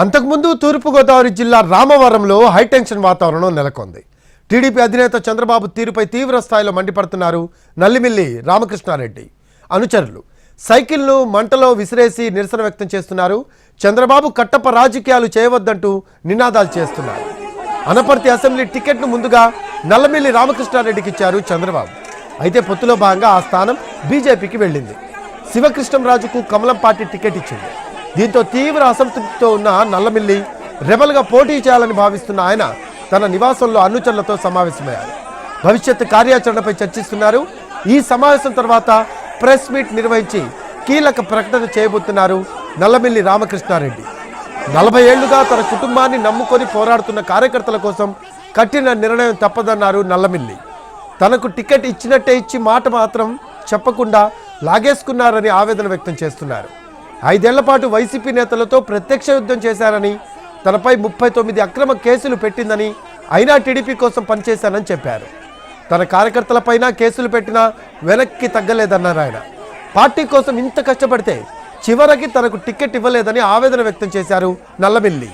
అంతకుముందు తూర్పుగోదావరి జిల్లా రామవరంలో హైటెన్షన్ వాతావరణం నెలకొంది. టీడీపీ అధినేత చంద్రబాబు తీరుపై తీవ్ర స్థాయిలో మండిపడుతున్నారు నల్లిమిల్లి రామకృష్ణారెడ్డి. అనుచరులు సైకిల్ను మంటలో విసిరేసి నిరసన వ్యక్తం చేస్తున్నారు. చంద్రబాబు కట్టప్ప రాజకీయాలు చేయవద్దంటూ నినాదాలు చేస్తున్నారు. అనపర్తి అసెంబ్లీ టికెట్ను ముందుగా నల్లమిల్లి రామకృష్ణారెడ్డికి ఇచ్చారు చంద్రబాబు. అయితే పొత్తులో భాగంగా ఆ స్థానం బీజేపీకి వెళ్ళింది. శివకృష్ణంరాజుకు కమలం పార్టీ టికెట్ ఇచ్చింది. దీంతో తీవ్ర అసంతృప్తితో ఉన్న నల్లమిల్లి రెబల్గా పోటీ చేయాలని భావిస్తున్న ఆయన తన నివాసంలో అనుచరులతో సమావేశమయ్యారు. భవిష్యత్ కార్యాచరణపై చర్చిస్తున్నారు. ఈ సమావేశం తర్వాత ప్రెస్ మీట్ నిర్వహించి కీలక ప్రకటన చేయబోతున్నారు నల్లమిల్లి రామకృష్ణారెడ్డి. నలభై ఏళ్ళుగా తన కుటుంబాన్ని నమ్ముకొని పోరాడుతున్న కార్యకర్తల కోసం కఠిన నిర్ణయం తప్పదన్నారు నల్లమిల్లి. తనకు టికెట్ ఇచ్చినట్టే ఇచ్చి మాట మాత్రం చెప్పకుండా లాగేసుకున్నారని ఆవేదన వ్యక్తం చేస్తున్నారు. ఐదేళ్ళ పాటు వైసీపీ నేతలతో ప్రత్యక్ష యుద్ధం చేశారని తనపై ముప్పై తొమ్మిది అక్రమ కేసులు పెట్టిందని అయినా టీడీపీ కోసం పనిచేశానని చెప్పారు. తన కార్యకర్తలపైన కేసులు పెట్టినా వెనక్కి తగ్గలేదన్నారు ఆయన. పార్టీ కోసం ఇంత కష్టపడితే చివరికి తనకు టికెట్ ఇవ్వలేదని ఆవేదన వ్యక్తం చేశారు నల్లమిల్లి.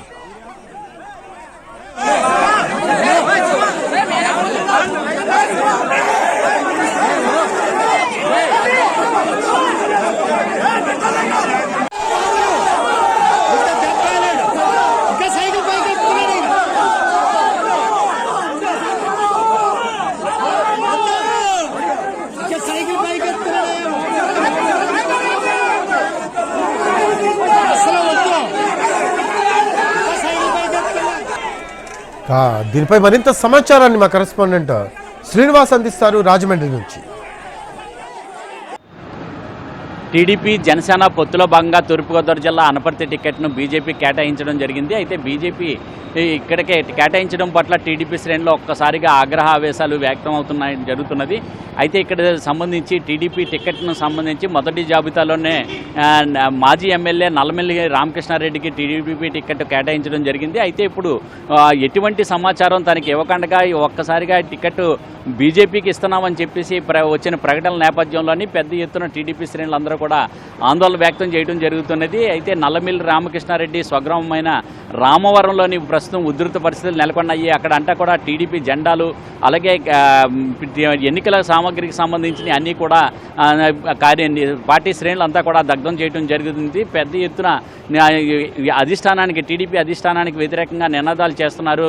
దీనిపై మరింత సమాచారాన్ని మా కరెస్పాండెంట్ శ్రీనివాస్ అందిస్తారు రాజమండ్రి నుంచి. టీడీపీ జనసేన పొత్తులో భాగంగా తూర్పుగోదావరి జిల్లా అనపర్తి టికెట్ను బీజేపీ కేటాయించడం జరిగింది. అయితే బీజేపీ ఇక్కడికే కేటాయించడం పట్ల టీడీపీ శ్రేణిలో ఒక్కసారిగా ఆగ్రహ ఆవేశాలు వ్యక్తం అవుతున్నాయి జరుగుతున్నది. అయితే ఇక్కడ సంబంధించి టీడీపీ టికెట్ను సంబంధించి మొదటి జాబితాలోనే మాజీ ఎమ్మెల్యే నల్లమెల్లి రామకృష్ణారెడ్డికి టీడీపీ టికెట్ కేటాయించడం జరిగింది. అయితే ఇప్పుడు ఎటువంటి సమాచారం తనకి ఇవ్వకుండా ఒక్కసారిగా టికెట్ బీజేపీకి ఇస్తున్నామని చెప్పేసి ప్ర వచ్చిన ప్రకటనల నేపథ్యంలోని పెద్ద ఎత్తున టీడీపీ శ్రేణులందరూ కూడా ఆందోళన వ్యక్తం చేయడం జరుగుతున్నది. అయితే నల్లమిల్లి రామకృష్ణారెడ్డి స్వగ్రామమైన రామవరంలోని ప్రస్తుతం ఉధృత పరిస్థితులు నెలకొన్నాయి. అక్కడ అంతా కూడా టీడీపీ జెండాలు అలాగే ఎన్నికల సామాగ్రికి సంబంధించిన అన్నీ కూడా కార్య పార్టీ శ్రేణులు అంతా కూడా దగ్ధం చేయడం జరుగుతుంది. పెద్ద ఎత్తున అధిష్టానానికి టీడీపీ అధిష్టానానికి వ్యతిరేకంగా నినాదాలు చేస్తున్నారు.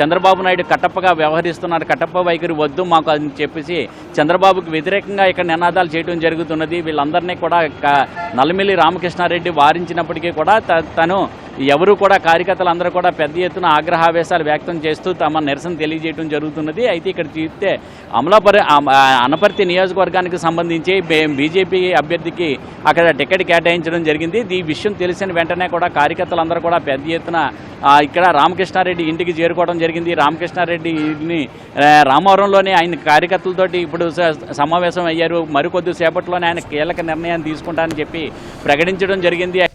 చంద్రబాబు నాయుడు కట్టప్పగా వ్యవహరిస్తున్నారు. కట్టప్ప వైఖరి వద్దు మాకు అని చెప్పేసి చంద్రబాబుకి వ్యతిరేకంగా ఇక్కడ నినాదాలు చేయడం జరుగుతున్నది. అందరినీ కూడా క- నల్లమిల్లి రామకృష్ణారెడ్డి వారించినప్పటికీ కూడా త- తను ఎవరు కూడా కార్యకర్తలు అందరూ కూడా పెద్ద ఎత్తున ఆగ్రహావేశాలు వ్యక్తం చేస్తూ తమ నిరసన తెలియజేయడం జరుగుతున్నది. అయితే ఇక్కడ చూస్తే అమలాపరి అనపర్తి నియోజకవర్గానికి సంబంధించి బీజేపీ అభ్యర్థికి అక్కడ టికెట్ కేటాయించడం జరిగింది. ఈ విషయం తెలిసిన వెంటనే కూడా కార్యకర్తలందరూ కూడా పెద్ద ఎత్తున ఇక్కడ రామకృష్ణారెడ్డి ఇంటికి చేరుకోవడం జరిగింది. రామకృష్ణారెడ్డిని రామవరంలోనే ఆయన కార్యకర్తలతోటి ఇప్పుడు స- సమావేశం అయ్యారు మరికొద్ది సేపట్లోనే ఆయన కీలక నిర్ణయాన్ని తీసుకుంటానని చెప్పి ప్రకటించడం జరిగింది.